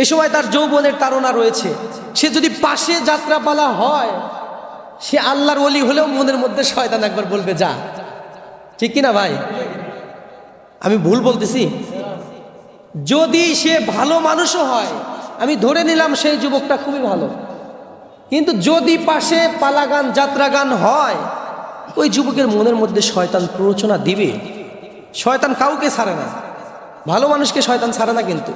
এ সময় তার যৌবনের তাড়না রয়েছে। সে যদি পাশে যাত্রাপালা হয়, সে আল্লাহর ওলি হলেও মনের মধ্যে শয়তান একবার বলবে, যা। ঠিক কিনা ভাই? আমি ভুল বলতেছি? যদি সে ভালো মানুষও হয়, আমি ধরে নিলাম সেই যুবকটা খুবই ভালো। কিন্তু যদি পাশে পালাগান, যাত্রাগান হয়, ওই যুবকের মনের মধ্যে শয়তান প্ররোচনা দিবে। শয়তান কাউকে ছাড়ে না। ভালো মানুষকে শয়তান ছাড়ে না কিন্তু।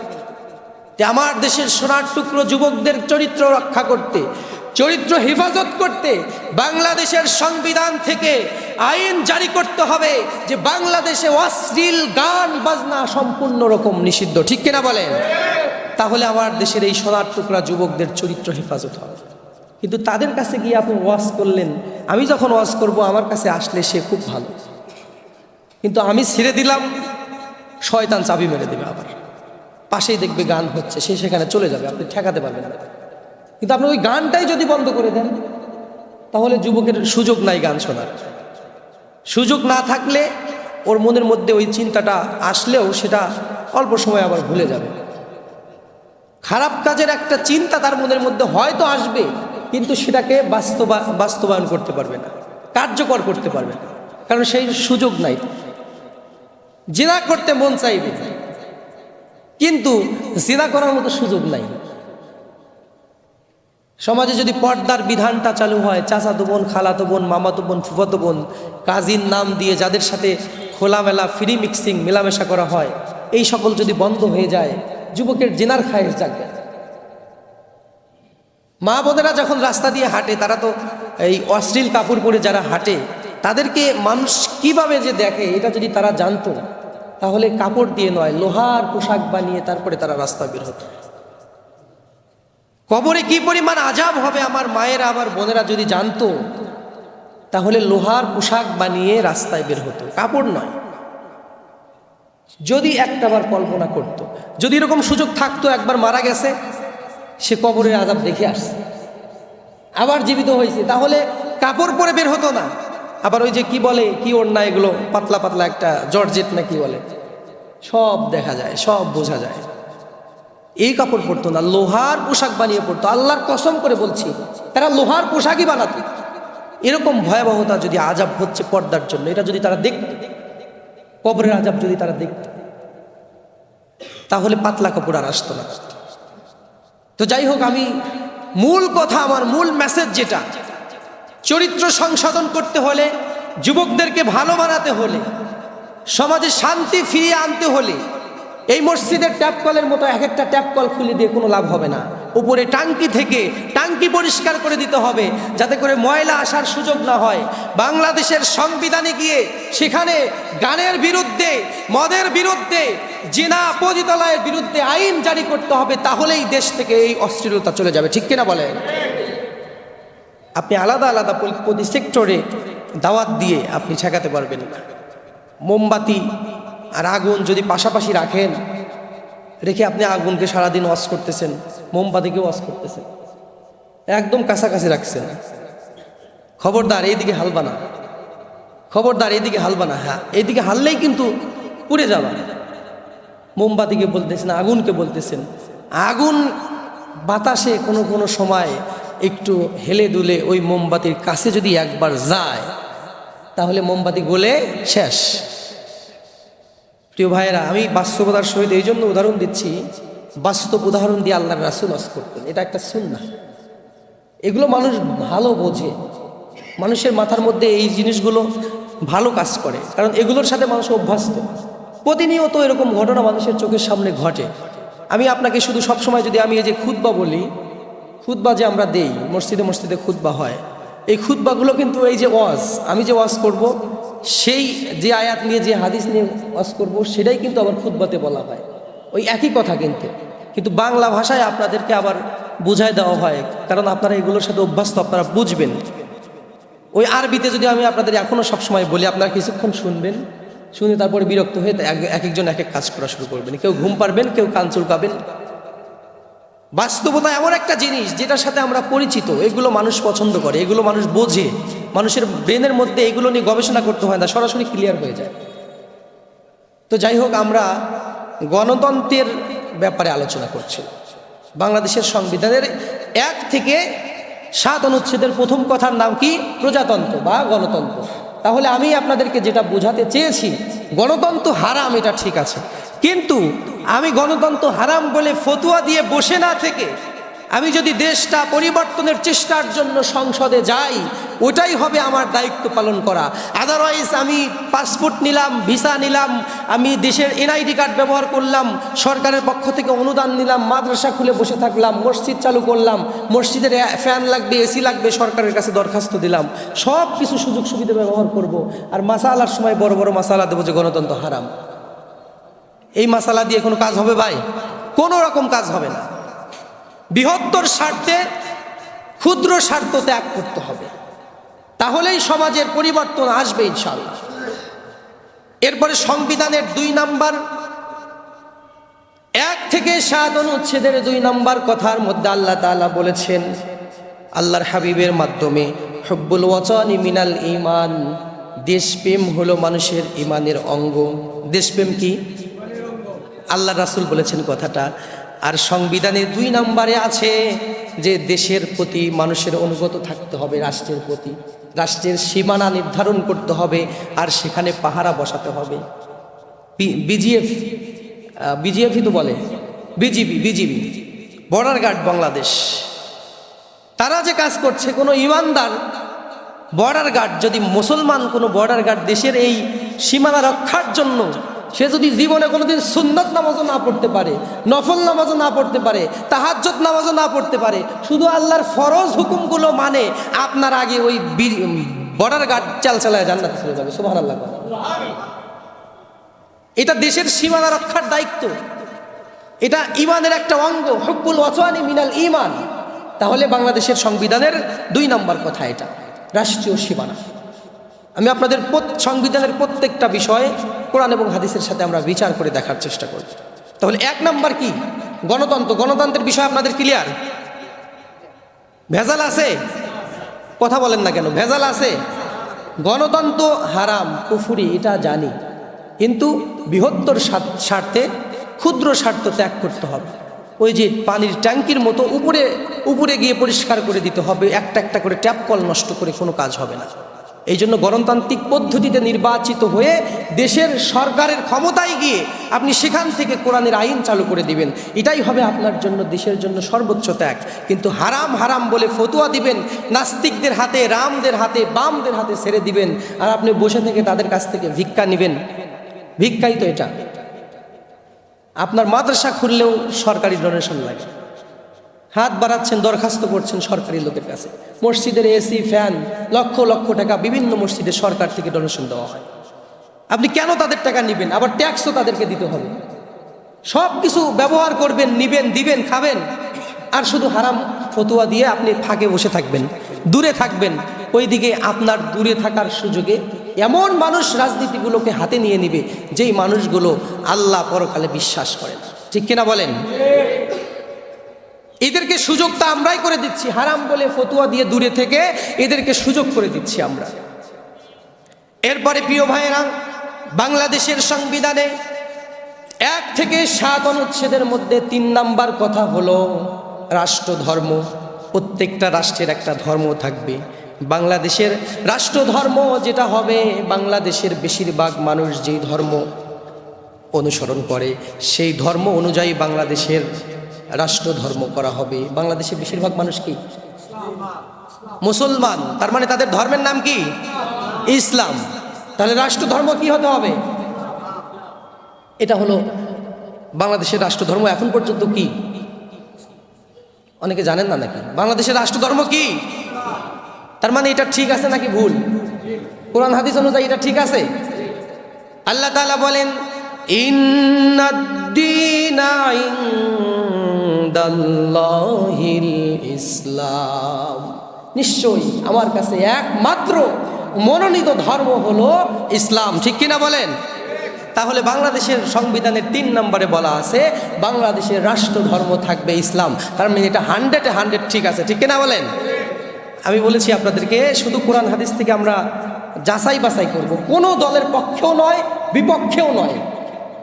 তে আমার দেশের সোনার টুকরো যুবকদের চরিত্র রক্ষা করতে, চরিত্র হেফাজত করতে বাংলাদেশের সংবিধান থেকে আইন জারি করতে হবে যে বাংলাদেশে অশ্লীল গান, বাজনা সম্পূর্ণ রকম নিষিদ্ধ। ঠিক কিনা বলেন? তাহলে আমার দেশের এই সোনার টুকরা যুবকদের চরিত্র হেফাজত হবে। কিন্তু তাদের কাছে গিয়ে আপনি ওয়াশ করলেন, আমি যখন ওয়াশ করব, আমার কাছে আসলে সে খুব ভালো। কিন্তু আমি ছেড়ে দিলাম, শয়তান চাবি মেরে দেবে আবার। পাশেই দেখবে গান হচ্ছে, সে সেখানে চলে যাবে, আপনি ঠেকাতে পারবেন না। কিন্তু আপনি ওই গানটাই যদি বন্ধ করে দেন, তাহলে যুবকের সুযোগ নাই গান শোনার। সুযোগ না থাকলে ওর মনের মধ্যে ওই চিন্তাটা আসলেও সেটা অল্প সময় আবার ভুলে যাবে। খারাপ কাজের একটা চিন্তা তার মনের মধ্যে হয়তো আসবে, কিন্তু সেটাকে বাস্তবা, বাস্তবায়ন করতে পারবে না, কার্যকর করতে পারবে না, কারণ সেই সুযোগ নাই। জেনা করতে মন চাইবে কিন্তু জেনা করার মতো সুযোগ নাই। সমাজে যদি পর্দার বিধানটা চালু হয়, চাচাতো বোন, খালাতো বোন, মামাতো বোন, ফুফাতো বোন কাজীর নাম দিয়ে যাদের সাথে খোলামেলা ফ্রি মিক্সিং মেলামেশা করা হয়, এই সকল যদি বন্ধ হয়ে যায়, যুবকের জেনার খায়ের জাগবে মা বোনেরা যখন রাস্তা দিয়ে হাঁটে, তারা তো এই অশ্লীল কাপড় পরে যারা হাঁটে, তাদেরকে মানুষ কীভাবে যে দেখে, এটা যদি তারা জানতো তাহলে কাপড় দিয়ে নয়, লোহার পোশাক বানিয়ে তারপরে তারা রাস্তা বের হতো। কবরে কি পরিমাণ আজাব হবে আমার মায়েরা, আমার বোনেরা যদি জানতো, তাহলে লোহার পোশাক বানিয়ে রাস্তায় বের হতো। কাপড় নয়। যদি একটাবার কল্পনা করত। যদি এরকম সুযোগ থাকতো, একবার মারা গেছে, সে কবরের আজাব দেখে আসছে। আবার জীবিত হয়েছে, তাহলে কাপড় পরে বের হতো না। আবার ওই যে কি বলে, কি ওড়না এগুলো, পাতলা পাতলা একটা জর্জেট না কি বলে? সব দেখা যায়, সব বোঝা যায়। এই কাপড় পরতো না, লোহার পোশাক বানিয়ে পড়তো আল্লাহর কসম করে বলছি, তারা লোহার পোশাকই বানাতো। এরকম ভয়াবহতা যদি আজাব হচ্ছে পর্দার জন্য, এটা যদি তারা দেখত, কবরের আজাব যদি তারা দেখত, তাহলে পাতলা কাপড় আর আসতো না। তো যাই হোক, আমি মূল কথা, আমার মূল মেসেজ যেটা, চরিত্র সংশোধন করতে হলে, যুবকদেরকে ভালো বানাতে হলে সমাজে শান্তি ফিরিয়ে আনতে হলে এই মসজিদের ট্যাপ কলের মতো এক একটা ট্যাপ কল খুলে দিয়ে কোনো লাভ হবে না। উপরে টাঙ্কি থেকে টাঙ্কি পরিষ্কার করে দিতে হবে যাতে করে ময়লা আসার সুযোগ না হয়। বাংলাদেশের সংবিধানে গিয়ে সেখানে গানের বিরুদ্ধে, মদের বিরুদ্ধে, জিনা পদিতলয়ের বিরুদ্ধে আইন জারি করতে হবে তাহলেই দেশ থেকে এই অস্থিরতা চলে যাবে। ঠিক কিনা বলেন? আপনি আলাদা আলাদা প্রতি সেক্টরে দাওয়াত দিয়ে আপনি ঠেকাতে পারবেন না। মোমবাতি আর আগুন যদি পাশাপাশি রাখেন, রেখে আপনি আগুনকে সারাদিন ওয়াশ করতেছেন, মোমবাতিকে ওয়াশ করতেছেন, একদম কাছাকাছি রাখছেন। খবরদার, এইদিকে হালবা না। খবরদার, এইদিকে হালবা না। হ্যাঁ এইদিকে হারলেই কিন্তু পুড়ে যাবা। মোমবাতিকে বলতেছেন, আগুনকে বলতেছেন। আগুন বাতাসে কোনো কোনো সময় একটু হেলে দুলে ওই মোমবাতির কাছে যদি একবার যায় তাহলে মোমবাতি গলে শেষ। প্রিয় ভাইয়েরা, আমি বাস্তবতার সহিত এই জন্য উদাহরণ দিচ্ছি, বাস্তব উদাহরণ দিয়ে আল্লাহর রাসুল অস করতেন। এটা একটা সুন্না এগুলো মানুষ ভালো বোঝে। মানুষের মাথার মধ্যে এই জিনিসগুলো ভালো কাজ করে। কারণ এগুলোর সাথে মানুষ অভ্যস্ত। প্রতিনিয়ত এরকম ঘটনা মানুষের চোখের সামনে ঘটে। আমি আপনাকে শুধু সবসময় যদি আমি এই যে খুতবা বলি, খুতবা যে আমরা দেই, মসজিদে মসজিদে খুতবা হয় এই খুতবাগুলো কিন্তু এই যে ওয়াজ, আমি যে ওয়াজ করব, সেই যে আয়াত নিয়ে, যে হাদিস নিয়ে ওয়াজ করব, সেটাই কিন্তু আবার খুতবাতে বলা হয়। ওই একই কথা কিন্তু। কিন্তু বাংলা ভাষায় আপনাদেরকে আবার বুঝায় দেওয়া হয়, কারণ আপনারা এগুলোর সাথে অভ্যস্ত, আপনারা বুঝবেন। ওই আরবিতে যদি আমি আপনাদের এখনও সবসময় বলি, আপনারা কিছুক্ষণ শুনবেন, শুনে তারপরে বিরক্ত হয়ে এক একজন এক এক কাজ করা শুরু করবেন। কেউ ঘুম পারবেন কেউ কান চুলকাবেন। বাস্তবতা এমন একটা জিনিস যেটার সাথে আমরা পরিচিত, এগুলো মানুষ পছন্দ করে, এগুলো মানুষ বোঝে, মানুষের ব্রেনের মধ্যে এগুলো নিয়ে গবেষণা করতে হয় না, সরাসরি ক্লিয়ার হয়ে যায়। তো যাই হোক, আমরা গণতন্ত্রের ব্যাপারে আলোচনা করছি। বাংলাদেশের সংবিধানের এক থেকে সাত অনুচ্ছেদের প্রথম কথার নাম কি? প্রজাতন্ত্র বা গণতন্ত্র। তাহলে আমি আপনাদেরকে যেটা বোঝাতে চেয়েছি, গণতন্ত্র হারাম, এটা ঠিক আছে। কিন্তু আমি গণতন্ত্র হারাম বলে ফতুয়া দিয়ে বসে না থেকে আমি যদি দেশটা পরিবর্তনের চেষ্টার জন্য সংসদে যাই, ওটাই হবে আমার দায়িত্ব পালন করা। আদারওয়াইজ আমি পাসপোর্ট নিলাম, ভিসা নিলাম, আমি দেশের এনআইডি কার্ড ব্যবহার করলাম, সরকারের পক্ষ থেকে অনুদান নিলাম, মাদ্রাসা খুলে বসে থাকলাম, মসজিদ চালু করলাম, মসজিদের ফ্যান লাগবে, এসি লাগবে, সরকারের কাছে দরখাস্ত দিলাম সব কিছু সুযোগ সুবিধা ব্যবহার করব। আর মাসালার সময় বড় বড় মাসালা দেবো যে গণতন্ত্র হারাম। এই মাসালা দিয়ে কোনো কাজ হবে ভাই? কোনো রকম কাজ হবে না। বৃহত্তর স্বার্থে ক্ষুদ্র স্বার্থ ত্যাগ করতে হবে। তাহলেই সমাজের পরিবর্তন আসবে ইনশাল্লাহ এরপরে সংবিধানের দুই নাম্বার, এক থেকে সাত অনুচ্ছেদের দুই নাম্বার কথার মধ্যে আল্লাহ তাআলা বলেছেন, আল্লাহর হাবিবের মাধ্যমে, হব্বুল ওয়াচানি ইমিনাল ইমান দেশপ্রেম হলো মানুষের ইমানের অঙ্গ। দেশপ্রেম কি? আল্লাহ রাসুল বলেছেন কথাটা, আর সংবিধানের দুই নম্বরে আছে যে দেশের প্রতি মানুষের অনুগত থাকতে হবে, রাষ্ট্রের প্রতি। রাষ্ট্রের সীমানা নির্ধারণ করতে হবে, আর সেখানে পাহারা বসাতে হবে। বিজিএফ বিজিএফই তো বলে, BGB BGB border guard Bangladesh. তারা যে কাজ করছে, কোনো ইমানদার বর্ডার গার্ড যদি মুসলমান কোনো বর্ডার গার্ড দেশের এই সীমানা রক্ষার জন্য সে যদি জীবনে কোনোদিন সুন্নত নামাজও না পড়তে পারে, নফল নামাজও না পড়তে পারে তাহাজ্জত নামাজও না পড়তে পারে, শুধু আল্লাহর ফরজ হুকুমগুলো মানে আপনার আগে ওই বর্ডার গার্ড চাল চালায় জান্নাতে চলে যাবে সুবাহ আল্লাহ এটা দেশের সীমানা রক্ষার দায়িত্ব। এটা ইমানের একটা অঙ্গ, হব্বুল ওয়াসানি মিনাল ইমান তাহলে বাংলাদেশের সংবিধানের দুই নম্বর কথা এটা, রাষ্ট্রীয় সীমানা। আমি আপনাদের সংবিধানের প্রত্যেকটা বিষয়ে কোরআন এবং হাদিসের সাথে আমরা বিচার করে দেখার চেষ্টা করব। তাহলে এক নাম্বার কি? গণতন্ত্র। গণতন্ত্রের বিষয় আপনাদের ক্লিয়ার ভেজাল আছে? কথা বলেন না কেন? ভেজাল আছে? গণতন্ত্র হারাম, কুফুরি, এটা জানি। কিন্তু বৃহত্তর স্বার্থে ক্ষুদ্র স্বার্থ ত্যাগ করতে হবে। ওই যে পানির ট্যাঙ্কির মতো উপরে উপরে গিয়ে পরিষ্কার করে দিতে হবে। একটা একটা করে ট্যাপ কল নষ্ট করে কোনো কাজ হবে না। এই জন্য গণতান্ত্রিক পদ্ধতিতে নির্বাচিত হয়ে দেশের সরকারের ক্ষমতায় গিয়ে আপনি সেখান থেকে কোরআনের আইন চালু করে দিবেন। এটাই হবে আপনার জন্য, দেশের জন্য সর্বোচ্চ ত্যাগ। কিন্তু হারাম হারাম বলে ফতুয়া দিবেন, নাস্তিকদের হাতে, রামদের হাতে, বামদের হাতে ছেড়ে দিবেন আর আপনি বসে থেকে তাদের কাছ থেকে ভিক্ষা নেবেন। ভিক্ষাই তো এটা। আপনার মাদ্রাসা খুললেও সরকারি ডোনেশন লাগে। হাত বাড়াচ্ছেন, দরখাস্ত করছেন সরকারি লোকের কাছে। মসজিদের এসি, ফ্যান লক্ষ লক্ষ টাকা বিভিন্ন মসজিদে সরকার থেকে ডোনেশন দেওয়া হয়। আপনি কেন তাদের টাকা নেবেন? আবার ট্যাক্সও তাদেরকে দিতে হবে। সব কিছু ব্যবহার করবেন, নিবেন, দিবেন, খাবেন। আর শুধু হারাম ফতুয়া দিয়ে আপনি ফাঁকে বসে থাকবেন, দূরে থাকবেন। ওইদিকে আপনার দূরে থাকার সুযোগে এমন মানুষ রাজনীতিগুলোকে হাতে নিয়ে নিবে, যেই মানুষগুলো আল্লাহ পরকালে বিশ্বাস করে না। ঠিক কিনা বলেন? এদেরকে সুযোগটা আমরাই করে দিচ্ছি। হারাম বলে ফতুয়া দিয়ে দূরে থেকে এদেরকে সুযোগ করে দিচ্ছি আমরা। এরপরে প্রিয় ভাইয়েরা, বাংলাদেশের সংবিধানে এক থেকে সাত অনুচ্ছেদের মধ্যে তিন নাম্বার কথা হলো রাষ্ট্র ধর্ম প্রত্যেকটা রাষ্ট্রের একটা ধর্ম থাকবে। বাংলাদেশের রাষ্ট্র ধর্ম যেটা হবে, বাংলাদেশের বেশিরভাগ মানুষ যেই ধর্ম অনুসরণ করে, সেই ধর্ম অনুযায়ী বাংলাদেশের রাষ্ট্র ধর্ম করা হবে। বাংলাদেশের বেশিরভাগ মানুষ কি? মুসলমান। তার মানে তাদের ধর্মের নাম কি? ইসলাম। তাহলে রাষ্ট্র ধর্ম কি হতে হবে? এটা হলো বাংলাদেশের রাষ্ট্র ধর্ম এখন পর্যন্ত কি? অনেকে জানেন না নাকি? বাংলাদেশের রাষ্ট্র ধর্ম কি? তার মানে এটা ঠিক আছে নাকি ভুল? কোরআন, হাদিস অনুযায়ী এটা ঠিক আছে? আল্লাহ তাআলা বলেন ইনদাল্লাহিল ইসলাম। নিশ্চয়ই আমার কাছে একমাত্র মনোনীত ধর্ম হলো ইসলাম। ঠিক কিনা বলেন? তাহলে বাংলাদেশের সংবিধানের তিন নম্বরে বলা আছে, বাংলাদেশের রাষ্ট্র ধর্ম থাকবে ইসলাম। তার মানে এটা হান্ড্রেডে হান্ড্রেড ঠিক আছে, ঠিক কিনা বলেন? আমি বলেছি আপনাদেরকে, শুধু কোরআন হাদিস থেকে আমরা যাচাই বাছাই করব। কোনো দলের পক্ষেও নয়, বিপক্ষেও নয়।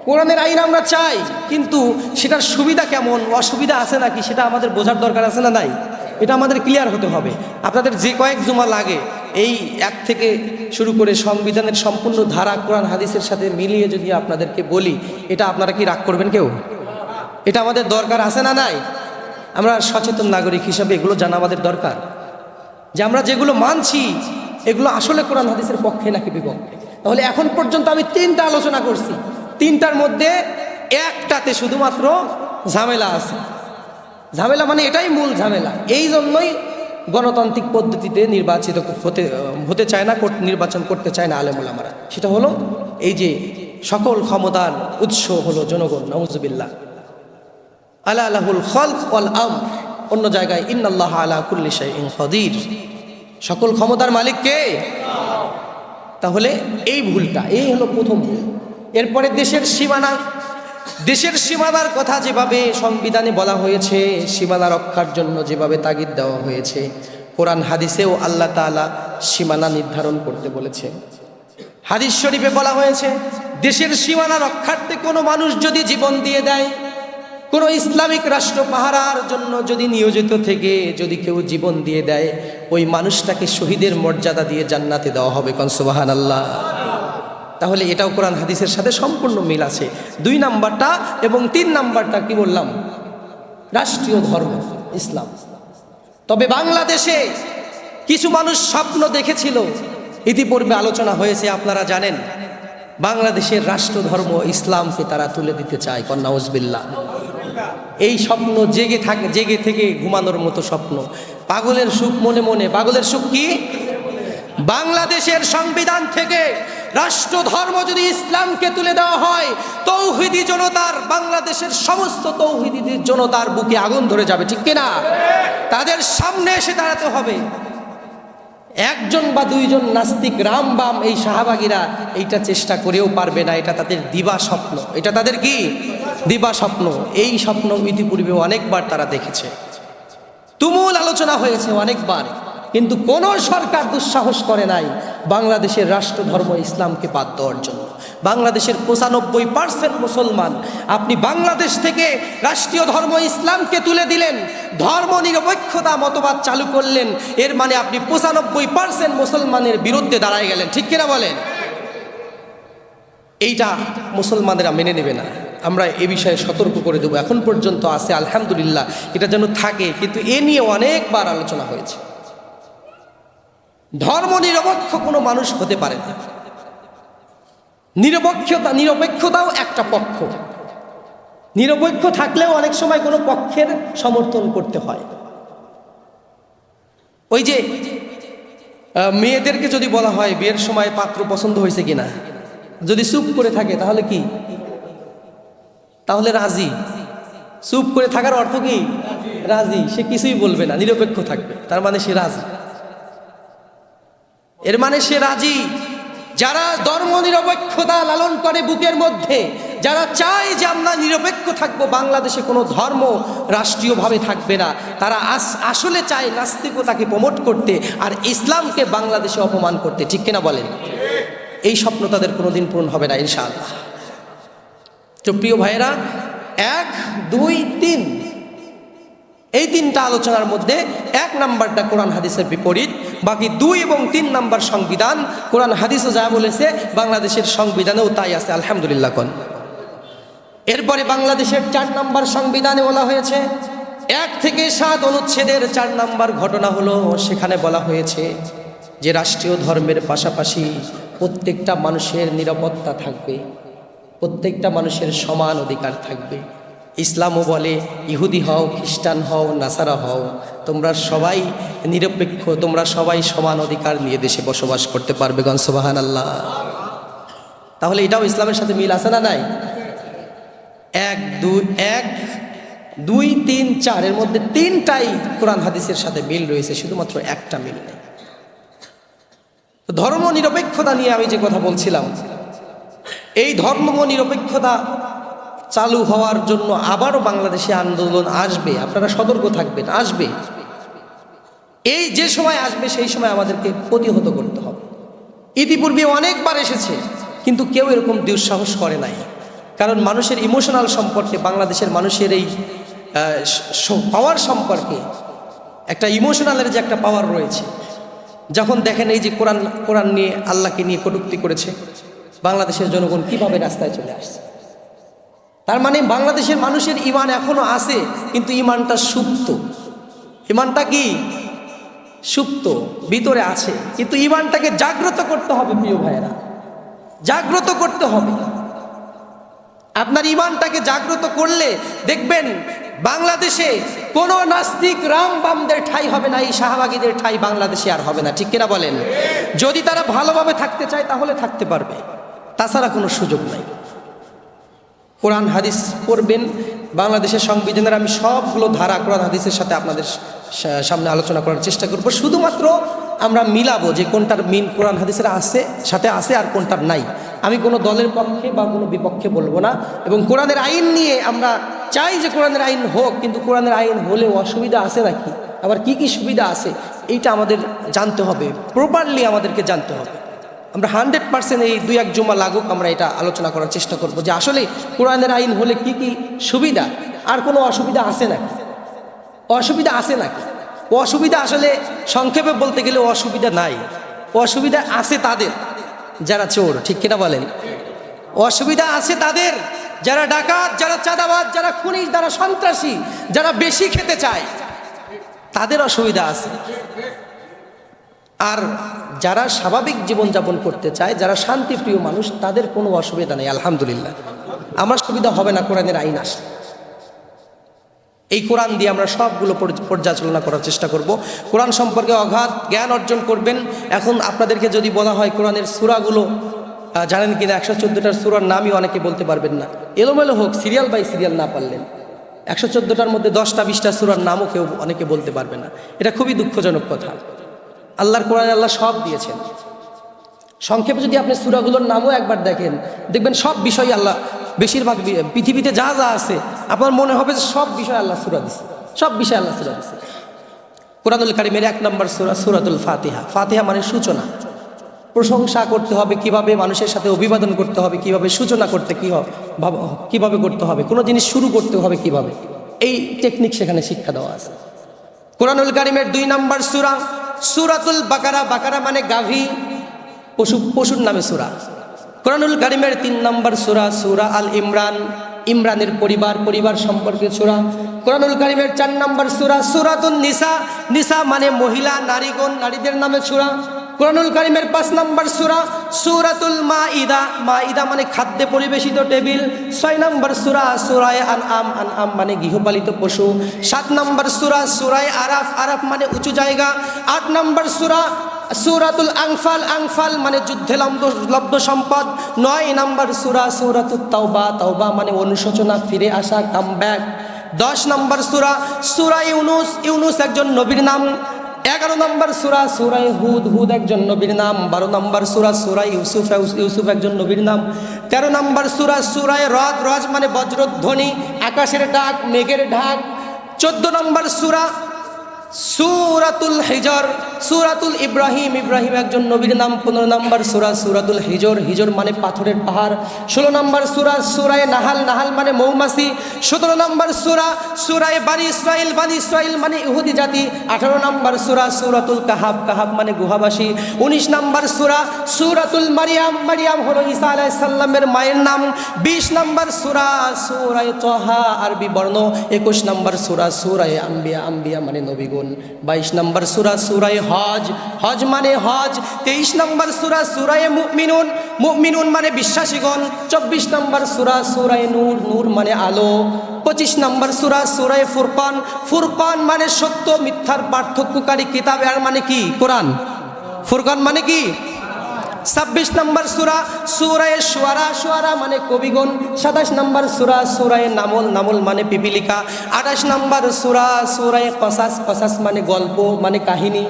কোরআনের আইন আমরা চাই, কিন্তু সেটার সুবিধা কেমন, অসুবিধা আছে নাকি সেটা আমাদের বোঝার দরকার আছে না নাই? এটা আমাদের ক্লিয়ার হতে হবে। আপনাদের যে কয়েক জুমা লাগে, এই এক থেকে শুরু করে সংবিধানের সম্পূর্ণ ধারা কোরআন হাদিসের সাথে মিলিয়ে যদি আপনাদেরকে বলি, এটা আপনারা কি রাগ করবেন কেউ? এটা আমাদের দরকার আছে না নাই? আমরা সচেতন নাগরিক হিসাবে এগুলো জানা আমাদের দরকার। যে আমরা যেগুলো মানছি, এগুলো আসলে কোরআন হাদিসের পক্ষে নাকি বিপক্ষে? তাহলে এখন পর্যন্ত আমি তিনটা আলোচনা করছি। তিনটার মধ্যে একটাতে শুধুমাত্র ঝামেলা আছে। ঝামেলা মানে এটাই মূল ঝামেলা। এই জন্যই গণতান্ত্রিক পদ্ধতিতে নির্বাচিত হতে হতে চায় না নির্বাচন করতে চায় না আলেমুলামারা সেটা হলো এই যে সকল ক্ষমতার উৎস হলো জনগণ নওয়াজবিল্লাহ আলা আলাহুল খলক ওয়াল আম অন্য জায়গায় ইন্নাল্লাহ আলা কুল্লি শাইইন কদির। সকল ক্ষমতার মালিক কে? তাহলে এই ভুলটা, এই হলো প্রথম ভুল। এরপরে দেশের সীমানা, দেশের সীমানার কথা যেভাবে সংবিধানে বলা হয়েছে, সীমানা রক্ষার জন্য যেভাবে তাগিদ দেওয়া হয়েছে, কোরআন হাদিসেও আল্লাহ তাআলা সীমানা নির্ধারণ করতে বলেছে। হাদিস শরীফে বলা হয়েছে, দেশের সীমানা রক্ষার্থে কোনো মানুষ যদি জীবন দিয়ে দেয়, কোনো ইসলামিক রাষ্ট্র পাহারার জন্য যদি নিয়োজিত থেকে যদি কেউ জীবন দিয়ে দেয়, ওই মানুষটাকে শহীদের মর্যাদা দিয়ে জান্নাতে দেওয়া হবে কনসুবাহান আল্লাহ তাহলে এটাও কোরআন হাদিসের সাথে সম্পূর্ণ মিল আছে। দুই নাম্বারটা এবং তিন নাম্বারটা কি বললাম? রাষ্ট্রীয় ধর্ম, ইসলাম। তবে বাংলাদেশে কিছু মানুষ স্বপ্ন দেখেছিল, ইতিপূর্বে আলোচনা হয়েছে, আপনারা জানেন। বাংলাদেশের রাষ্ট্রধর্ম ইসলামকে তারা তুলে দিতে চায়, কন্যা উজবিল্লা এই স্বপ্ন জেগে থাকে, জেগে থেকে ঘুমানোর মতো স্বপ্ন। পাগলের সুখ মনে মনে, পাগলের সুখ কি? বাংলাদেশের সংবিধান থেকে রাষ্ট্রধর্ম যদি ইসলামকে তুলে দেওয়া হয়, তৌহিদি জনতার, বাংলাদেশের সমস্ত তৌহিদি জনতার বুকে আগুন ধরে যাবে, ঠিক কিনা? তাদের সামনে এসে দাঁড়াতে হবে। একজন বা দুইজন নাস্তিক রাম বাম এই শাহবাগীরা এইটা চেষ্টা করেও পারবে না, এটা তাদের দিবা স্বপ্ন। এটা তাদের কি? দিবা স্বপ্ন। এই স্বপ্ন ইতিপূর্বে অনেকবার তারা দেখেছে। তুমুল আলোচনা হয়েছে অনেকবার। কিন্তু কোন সরকার দুঃসাহস করে নাই বাংলাদেশের রাষ্ট্রধর্ম ইসলামকে বাদ দেওয়ার জন্য। বাংলাদেশের পঁচানব্বই পার্সেন্ট মুসলমান আপনি বাংলাদেশ থেকে রাষ্ট্রীয় ধর্ম ইসলামকে তুলে দিলেন, ধর্ম নিরপেক্ষতা মতবাদ চালু করলেন, এর মানে আপনি পঁচানব্বই পার্সেন্ট মুসলমানের বিরুদ্ধে দাঁড়ায় গেলেন। ঠিক কিনা বলেন? এইটা মুসলমানেরা মেনে নেবে না। আমরা এ বিষয়ে সতর্ক করে দেবো। এখন পর্যন্ত আছে, আলহামদুলিল্লাহ, এটা যেন থাকে, কিন্তু এ নিয়ে অনেকবার আলোচনা হয়েছে। ধর্ম নিরপেক্ষ কোনো মানুষ হতে পারে না। নিরপেক্ষতা, নিরপেক্ষতাও একটা পক্ষ। নিরপেক্ষ থাকলেও অনেক সময় কোনো পক্ষের সমর্থন করতে হয়। ওই যে মেয়েদেরকে যদি বলা হয়, বিয়ের সময় পাত্র পছন্দ হয়েছে কিনা? যদি চুপ করে থাকে, তাহলে কি? তাহলে রাজি। চুপ করে থাকার অর্থ কি? রাজি। সে কিছুই বলবে না, নিরপেক্ষ থাকবে। তার মানে সে রাজি। এর মানে সে রাজি। যারা ধর্ম নিরপেক্ষতা লালন করে বুকের মধ্যে, যারা চায় যে আমরা নিরপেক্ষ থাকব, বাংলাদেশে কোনো ধর্ম রাষ্ট্রীয়ভাবে থাকবে না। তারা আস- আসলে চায় নাস্তিকতাকে প্রমোট করতে আর ইসলামকে বাংলাদেশে অপমান করতে। ঠিক কিনা বলেন? এই স্বপ্ন তাদের কোনোদিন পূরণ হবে না, ইনশাআল্লাহ। তো প্রিয় ভাইয়েরা, এক, দুই, তিন। এই তিনটা আলোচনার মধ্যে এক নাম্বারটা কোরআন হাদিসের বিপরীত। বাকি দুই এবং তিন নাম্বার সংবিধান, কোরআন হাদিসও যা বলেছে, বাংলাদেশের সংবিধানেও তাই আছে, আলহামদুলিল্লাহ কোন। এরপরে বাংলাদেশের চার নাম্বার সংবিধানে বলা হয়েছে, এক থেকে সাত অনুচ্ছেদের চার নাম্বার ঘটনা হলো, সেখানে বলা হয়েছে যে রাষ্ট্রীয় ধর্মের পাশাপাশি প্রত্যেকটা মানুষের নিরাপত্তা থাকবে, প্রত্যেকটা মানুষের সমান অধিকার থাকবে। ইসলামও বলে, ইহুদি হও, খ্রিস্টান হও, নাসারা হও তোমরা সবাই নিরপেক্ষ, তোমরা সবাই সমান অধিকার নিয়ে দেশে বসবাস করতে পারবে গনসবাহান আল্লাহ তাহলে এটাও ইসলামের সাথে মিল আছে না নাই? এক দুই এক, দুই, তিন, চার, এর মধ্যে তিনটাই কোরআন হাদিসের সাথে মিল রয়েছে, শুধুমাত্র একটা মিল নেই। ধর্ম নিরপেক্ষতা নিয়ে আমি যে কথা বলছিলাম, এই ধর্ম নিরপেক্ষতা চালু হওয়ার জন্য আবারও বাংলাদেশে আন্দোলন আসবে। আপনারা সতর্ক থাকবেন, আসবে। এই যে সময় আসবে, সেই সময় আমাদেরকে প্রতিহত করতে হবে। ইতিপূর্বে অনেকবার এসেছে, কিন্তু কেউ এরকম দুঃসাহস করে নাই। কারণ মানুষের ইমোশনাল সম্পর্কে, বাংলাদেশের মানুষের এই পাওয়ার সম্পর্কে একটা ইমোশনালের যে একটা পাওয়ার রয়েছে, যখন দেখেন এই যে কোরআন কোরআন নিয়ে আল্লাহকে নিয়ে কটুক্তি করেছে, বাংলাদেশের জনগণ কীভাবে রাস্তায় চলে আসছে? তার মানে বাংলাদেশের মানুষের ইমান এখনও আছে, কিন্তু ইমানটা সুপ্ত। ইমানটা কি? সুপ্ত, ভিতরে আছে। কিন্তু ইমানটাকে জাগ্রত করতে হবে, প্রিয় ভাইয়েরা। জাগ্রত করতে হবে। আপনার ইমানটাকে জাগ্রত করলে দেখবেন বাংলাদেশে কোনো নাস্তিক রাম বামদের ঠাই হবে না, এই শাহবাগীদের ঠাই বাংলাদেশে আর হবে না, ঠিক কিনা বলেন? যদি তারা ভালোভাবে থাকতে চায়, তাহলে থাকতে পারবে। তাছাড়া কোনো সুযোগ নাই। কোরআন হাদিস পড়বেন, বাংলাদেশের সংবিধানের আমি সবগুলো ধারা কোরআন হাদিসের সাথে আপনাদের সামনে আলোচনা করার চেষ্টা করব। শুধুমাত্র আমরা মিলাবো যে কোনটার মিন কোরআন হাদিসের আছে, সাথে আছে আর কোনটার নাই। আমি কোনো দলের পক্ষে বা কোনো বিপক্ষে বলব না। এবং কোরআনের আইন নিয়ে আমরা চাই যে কোরআনের আইন হোক, কিন্তু কোরআনের আইন হলে অসুবিধা আছে নাকি? আবার কি কি সুবিধা আছে? এইটা আমাদের জানতে হবে। প্রপারলি আমাদেরকে জানতে হবে। আমরা হান্ড্রেড পার্সেন্ট এই দুই এক জমা লাগুক, আমরা এটা আলোচনা করার চেষ্টা করব যে আসলে কোরআনের আইন হলে কি কি সুবিধা? আর কোনো অসুবিধা আছে নাকি? অসুবিধা আছে নাকি? অসুবিধা আসলে সংক্ষেপে বলতে গেলে অসুবিধা নাই। অসুবিধা আছে তাদের, যারা চোর, ঠিক কিনা বলেন? অসুবিধা আছে তাদের, যারা ডাকাত, যারা চাঁদাবাজ, যারা খুনি যারা সন্ত্রাসী, যারা বেশি খেতে চায়, তাদের অসুবিধা আছে। আর যারা স্বাভাবিক জীবনযাপন করতে চায়, যারা শান্তিপ্রিয় মানুষ, তাদের কোনো অসুবিধা নেই, আলহামদুলিল্লাহ। আমার সুবিধা হবে না কোরআনের আইন আসলে। এই কোরআন দিয়ে আমরা সবগুলো পর্য- পর্যালোচনা করার চেষ্টা করব। কোরআন সম্পর্কে অগাধ জ্ঞান অর্জন করবেন। এখন আপনাদেরকে যদি বলা হয় কোরআনের সুরাগুলো জানেন কিনা? একশো চোদ্দোটার সুরার নামই অনেকে বলতে পারবেন না। এলোমেলো হোক, সিরিয়াল বাই সিরিয়াল না পারলেন। একশো চোদ্দোটার মধ্যে দশটা, বিশটা সুরার নামও কেউ অনেকে বলতে পারবে না। এটা খুবই দুঃখজনক কথা। আল্লাহর কোরআন আল্লাহ সব দিয়েছেন। সংক্ষেপে যদি আপনি সুরাগুলোর নামও একবার দেখেন, দেখবেন সব বিষয় আল্লাহ, বেশিরভাগ পৃথিবীতে যা যা আছে আপনার মনে হবে যে সব বিষয় আল্লাহ সুরা দিছে। সব বিষয় আল্লাহ সুরা দিছে। কোরআনুল কারিমের এক নম্বর সুরা, সুরাতুল ফাতিহা। ফাতিহা মানে সূচনা। প্রশংসা করতে হবে, কীভাবে মানুষের সাথে অভিবাদন করতে হবে, কীভাবে সূচনা করতে, কী কীভাবে করতে হবে, কোনো জিনিস শুরু করতে হবে কীভাবে? এই টেকনিক সেখানে শিক্ষা দেওয়া আছে। কোরআনুল কারিমের দুই নম্বর সুরা, সুরাতুল বাকারা। বাকারা মানে গাভী, পশু পশুর নামে সুরা। কোরআনুল কারিমের তিন নম্বর সুরা সুরা আল ইমরান। ইমরানের পরিবার পরিবার সম্পর্কে সুরা। কোরআনুল কারিমের চার নম্বর সুরা সুরাতুল নিসা। নিসা মানে মহিলা নারীগণ নারীদের নামে সুরা। কোরআনুল কারিমের পাঁচ নম্বর সুরা, সুরাতুল মা ইদা মা ইদা মানে খাদ্যে পরিবেশিত টেবিল। ছয় নম্বর সুরা, সুরায় আন আম আন আম মানে গৃহপালিত পশু। সাত নম্বর সুরা, সুরায় আরাফ। আরাফ মানে উঁচু জায়গা। আট নম্বর সুরা সুরাতুল আংফাল আংফাল মানে যুদ্ধে লব্ধ লব্ধ সম্পদ। নয় নম্বর সুরা সুরাতুল তাওবা। তাওবা মানে অনুশোচনা, ফিরে আসা কাম ব্যাক দশ নম্বর সুরা সুরা ইউনুস। ইউনুস একজন নবীর নাম। এগারো নম্বর সুরা সুরাই হুদ। হুদ একজন নবীর নাম। বারো নম্বর সুরা সুরাই ইউসুফ ইউসুফ একজন নবীর নাম। তেরো নম্বর সুরা সুরায় রজ। রজ মানে বজ্রধ্বনি, আকাশের ডাক, মেঘের ঢাক। চোদ্দ নম্বর সুরা, সুরাতুল হিজর। সুরাতুল ইব্রাহিম ইব্রাহিম একজন নবীর নাম, পনেরো নম্বর সুরা সুরাতুল হিজর। হিজর মানে পাথরের পাহাড়। ষোলো নম্বর সুরা, সুরায় নাহাল। নাহাল মানে মৌমাছি। সতেরো নম্বর সুরা, সুরায় বানি ইসরাইল বানি ইসরাইল মানে ইহুদি জাতি। আঠারো নম্বর সুরা, সুরাতুল কাহাব। কাহাব মানে গুহাবাসী। উনিশ নম্বর সুরা, সুরাতুল মারিয়াম। মারিয়াম হলো ঈসা আলাইসাল্লামের মায়ের নাম। বিশ নম্বর সুরা, সুরায় চহা আরবি বর্ণ। একুশ নম্বর সুরা, সুরায় আম্বিয়া। আম্বিয়া মানে নবীগুণ। বাইশ নম্বর সুরা, সুরায় হজ। হজ মানে হজ। তেইশ নম্বর সুরা সুরায় মুমিনুন। মুমিনুন মানে বিশ্বাসীগণ। চব্বিশ নম্বর সুরা সুরায় নূর। নূর মানে আলো। পঁচিশ নম্বর সুরা সুরায় ফুরকান। ফুরকান মানে সত্য, মিথ্যার পার্থক্যকারী কিতাব। আর মানে কি? কোরআন। ফুরকান মানে কি? ছাব্বিশ নম্বর সুরা সুরায় সুয়ারা সুয়ারা মানে কবিগণ। সাতাশ নম্বর সুরা সুরায় নামল। নামল মানে পিপিলিকা। আঠাশ নম্বর সুরা সুরায় কসাস। কসাস মানে গল্প মানে কাহিনী।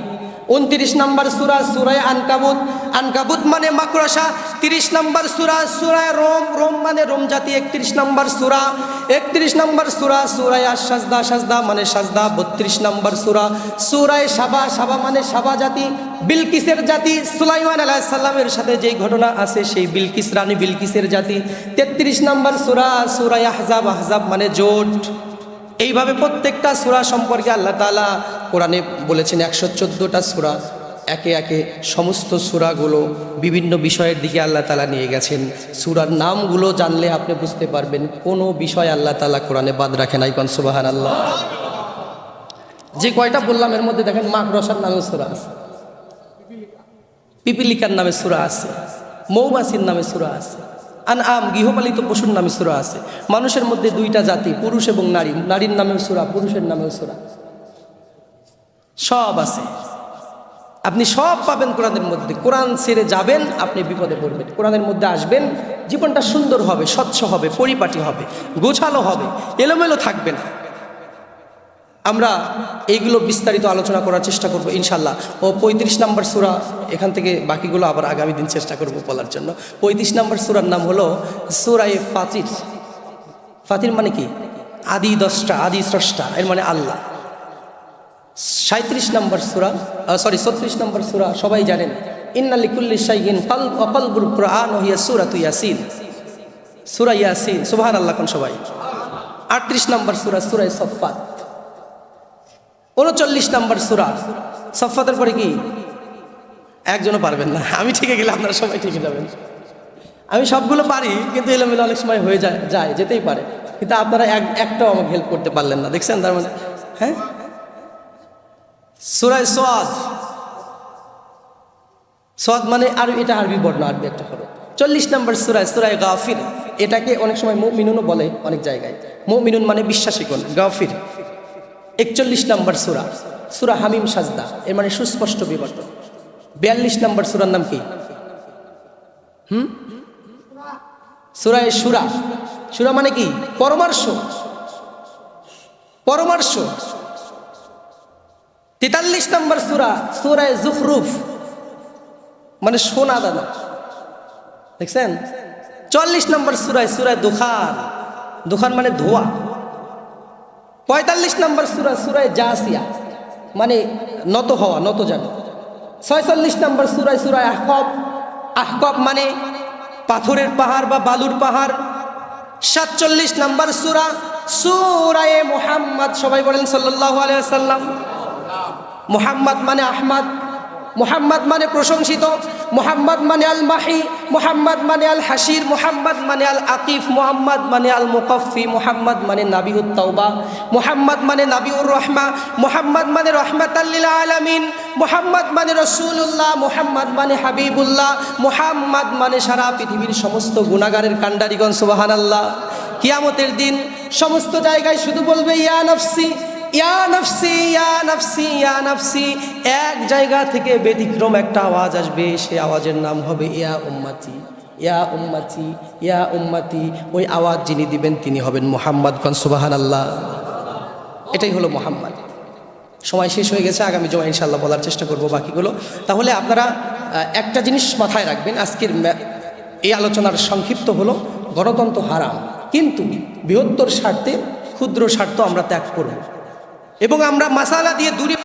উনত্রিশ নম্বর সুরা, সুরায় আনকাবুত। আনকাবুত মানে মাকড়সা। তিরিশ নম্বর সুরা, সুরায় রোম। রোম মানে রোম জাতি। একত্রিশ নম্বর সুরা। একত্রিশ নম্বর সুরা, সুরায় সাজদা সাজদা মানে সাজদা। বত্রিশ নম্বর সুরা, সুরায় সাবা। সাবা মানে সাবা জাতি। বিলকিসের জাতি। সুলাইমান আলাহিসাল্লামের সাথে যেই ঘটনা আছে, সেই বিলকিস রানী বিলকিসের জাতি। তেত্রিশ নম্বর সুরা, সুরায় আহজাব। আহজাব মানে জোট। এইভাবে প্রত্যেকটা সুরা সম্পর্কে আল্লাহ তালা কোরআনে বলেছেন একশো চোদ্দোটা সুরা। একে একে সমস্ত সুরাগুলো বিভিন্ন বিষয়ের দিকে আল্লাহ তালা নিয়ে গেছেন। সুরার নামগুলো জানলে আপনি বুঝতে পারবেন কোনো বিষয় আল্লাহ তালা কোরআনে বাদ রাখে নাই, কন সুবাহান আল্লাহ যে কয়টা বললাম এর মধ্যে দেখেন মাক রসার নামে সুরা আছে। পিপিলিকার নামে সুরা আছে। মৌমাছির নামে সুরা আছে। আন আম গৃহপালিত পশুর নামে সুরা আছে। মানুষের মধ্যে দুইটা জাতি, পুরুষ এবং নারী। নারীর নামেও সুরা, পুরুষের নামেও সুরা। সব আছে। আপনি সব পাবেন কোরআনের মধ্যে। কোরআন ছেড়ে যাবেন, আপনি বিপদে পড়বেন। কোরআনের মধ্যে আসবেন, জীবনটা সুন্দর হবে, স্বচ্ছ হবে, পরিপাটি হবে, গোছালো হবে, এলোমেলো থাকবে না। আমরা এইগুলো বিস্তারিত আলোচনা করার চেষ্টা করব, ইনশাল্লাহ। ও পঁয়ত্রিশ নম্বর সুরা, এখান থেকে বাকিগুলো আবার আগামী দিন চেষ্টা করব বলার জন্য। পঁয়ত্রিশ নম্বর সুরার নাম হলো সুরাই ফাতির। ফাতির মানে কি? আদি দশটা, আদি স্রষ্টা, এর মানে আল্লাহ। সাঁত্রিশ নম্বর সুরা সরি ছত্রিশ নম্বর সুরা, সবাই জানেন ইন্নালিকুল্লি শাইগিন কাল অকলবুর কোরআন হিয়া সুরা তু ইয়াসিন। সুরা ইয়াসিন সুবাহান আল্লাহ সবাই। আটত্রিশ নম্বর সুরা সুরাই সফাত উনচল্লিশ নম্বর সুরা। সফাতের পরে কি? একজনও পারবেন না। আমি ঠিকে গেলে আপনারা সবাই ঠিকে যাবেন। আমি সবগুলো পারি, কিন্তু এলোমেলো অনেক সময় হয়ে যায় যায়, যেতেই পারে। কিন্তু আপনারা এক একটাও আমাকে হেল্প করতে পারলেন না। দেখছেন তার মানে? হ্যাঁ? সুরায় সোয়াদ। সোয়াদ মানে আর এটা আরবি বর্ণ, আরবি একটা হলো চল্লিশ নম্বর সুরায় সুরায় গাফির। এটাকে অনেক সময় মো মিনুনও বলে অনেক জায়গায়। মো মিনুন মানে বিশ্বাসী কোন? গাফির। একচল্লিশ নম্বর সুরা সুরা হামিম সাজদা, এর মানে সুস্পষ্ট বিবর্তন। বিয়াল্লিশ নম্বর সুরার নাম কি? হুম? সুরায় সুরা। সুরা মানে কি? পরমার্শ। পরমার্শ। তেতাল্লিশ নম্বর সুরা, সুরায় জুফরুফ মানে সোনা দানা। দেখছেন? চল্লিশ নম্বর সুরায় সুরায় দুখান দুখান মানে ধোয়া। পঁয়তাল্লিশ নম্বর সুরা, সুরায় জাসিয়া মানে নত হওয়া, নত যাবে ছয়চল্লিশ নম্বর সুরায় সুরায় আহকব আহকব মানে পাথরের পাহাড় বা বালুর পাহাড়। সাতচল্লিশ নম্বর সুরা, সুরায়ে মোহাম্মদ, সবাই বলেন সাল্লাহ আলিয়া সাল্লাম মোহাম্মদ মানে আহমদ। মোহাম্মদ মানে প্রশংসিত মোহাম্মদ মানে আল মাহি মোহাম্মদ মানে আল হাসির মোহাম্মদ মানে আল আকিফ মোহাম্মদ মানে আল মুকফি মোহাম্মদ মানে নাবিউত তৌবা মোহাম্মদ মানে নাবিউর রহমা মোহাম্মদ মানে রহমত আল্লিল আলমিন মোহাম্মদ মানে রসুল্লাহ মোহাম্মদ মানে হাবিবুল্লাহ মোহাম্মদ মানে সারা পৃথিবীর সমস্ত গুণাগারের কান্ডারিগণ সুবাহান আল্লাহ কিয়ামতের দিন সমস্ত জায়গায় শুধু বলবে ইয়া নফসি ইয়া ইয়া ইয়া এক জায়গা থেকে ব্যতিক্রম একটা আওয়াজ আসবে, সে আওয়াজের নাম হবে ইয়া উম্মাতি। ইয়া উম্মাতি ইয়া উম্মাতি। ওই আওয়াজ যিনি দিবেন, তিনি হবেন মোহাম্মদ খান সুবাহান আল্লাহ এটাই হলো মোহাম্মদ। সময় শেষ হয়ে গেছে, আগামী জমা ইনশাল্লাহ বলার চেষ্টা করব বাকিগুলো। তাহলে আপনারা একটা জিনিস মাথায় রাখবেন, আজকের এই আলোচনার সংক্ষিপ্ত হলো, গণতন্ত্র হারাম। কিন্তু বৃহত্তর স্বার্থে ক্ষুদ্র স্বার্থ আমরা ত্যাগ করব। এবং আমরা মাসালা দিয়ে দূরে